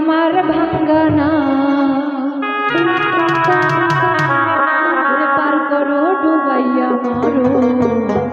আমার ভাঙ্গানা। পার করো ডুবাইয়া মারো।